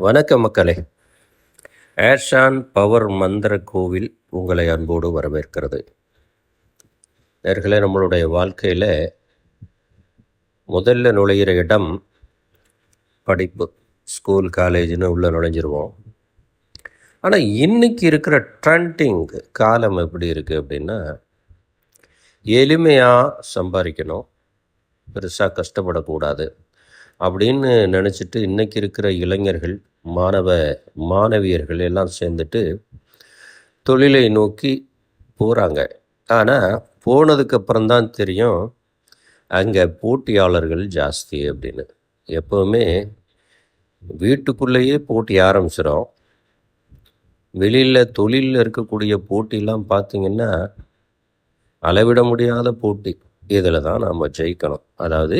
வணக்கம் மக்களே. ஏர்ஷான் பவர் மந்திர கோவில் உங்களை அன்போடு வரவேற்கிறது. நேர்களே நம்மளுடைய வாழ்க்கையில் முதல்ல நுழையிற இடம் படிப்பு ஸ்கூல் காலேஜ்னு உள்ளே நுழைஞ்சிருவோம். ஆனால் இன்னைக்கு இருக்கிற ட்ரெண்டிங் காலம் எப்படி இருக்குது அப்படின்னா எளிமையாக சம்பாதிக்கணும். பெருசாக கஷ்டப்படக்கூடாது. அப்படின்னு நினச்சிட்டு இன்றைக்கி இருக்கிற இளைஞர்கள் மாணவ மாணவியர்கள் எல்லாம் சேர்ந்துட்டு தொழிலை நோக்கி போகிறாங்க ஆனால் போனதுக்கப்புறம் தான் தெரியும் அங்கே போட்டியாளர்கள் ஜாஸ்தி அப்படின்னு. எப்போவுமே வீட்டுக்குள்ளேயே போட்டி ஆரம்பிச்சிடும் வெளியில் தொழிலில் இருக்கக்கூடிய போட்டிலாம் பார்த்திங்கன்னா அளவிட முடியாத போட்டி. இதில் தான் நாம் ஜெயிக்கணும். அதாவது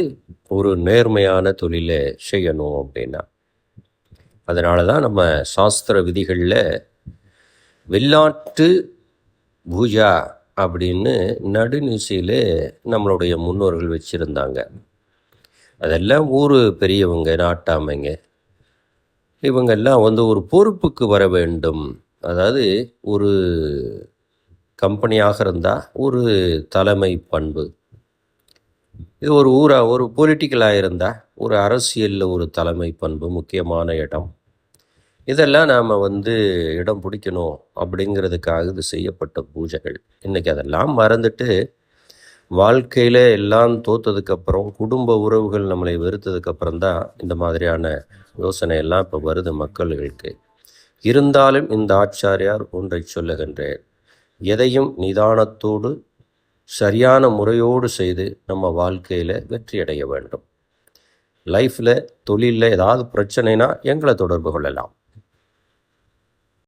ஒரு நேர்மையான தொழிலை செய்யணும் அப்படின்னா. அதனால தான் நம்ம சாஸ்திர விதிகளில் வெள்ளாட்டு பூஜா அப்படின்னு நடுநிசையில் நம்மளுடைய முன்னோர்கள் வச்சுருந்தாங்க. அதெல்லாம் ஊர் பெரியவங்க நாட்டாமைங்க. இவங்கெல்லாம் வந்து ஒரு பொறுப்புக்கு வர வேண்டும். அதாவது ஒரு கம்பெனியாக இருந்தால் ஒரு தலைமை பண்பு. இது ஒரு ஊராக ஒரு பொலிட்டிக்கலாக இருந்தால் ஒரு அரசியலில் ஒரு தலைமை பண்பு முக்கியமான இடம். இதெல்லாம் நாம் வந்து இடம் பிடிக்கணும் அப்படிங்கிறதுக்காக இது செய்யப்பட்ட பூஜைகள். இன்றைக்கி அதெல்லாம் மறந்துட்டு வாழ்க்கையில் எல்லாம் தோத்ததுக்கப்புறம் குடும்ப உறவுகள் நம்மளை வெறுத்ததுக்கப்புறம் தான் இந்த மாதிரியான யோசனை எல்லாம் இப்போ வருது மக்களுக்கு. இருந்தாலும் இந்த ஆச்சாரியார் ஒன்றை சொல்லுகின்றேன். எதையும் நிதானத்தோடு சரியான முறையோடு செய்து நம்ம வாழ்க்கையில் வெற்றி அடைய வேண்டும். லைஃப்பில் தொழிலில் ஏதாவது பிரச்சனைனா எங்களை தொடர்பு கொள்ளலாம்.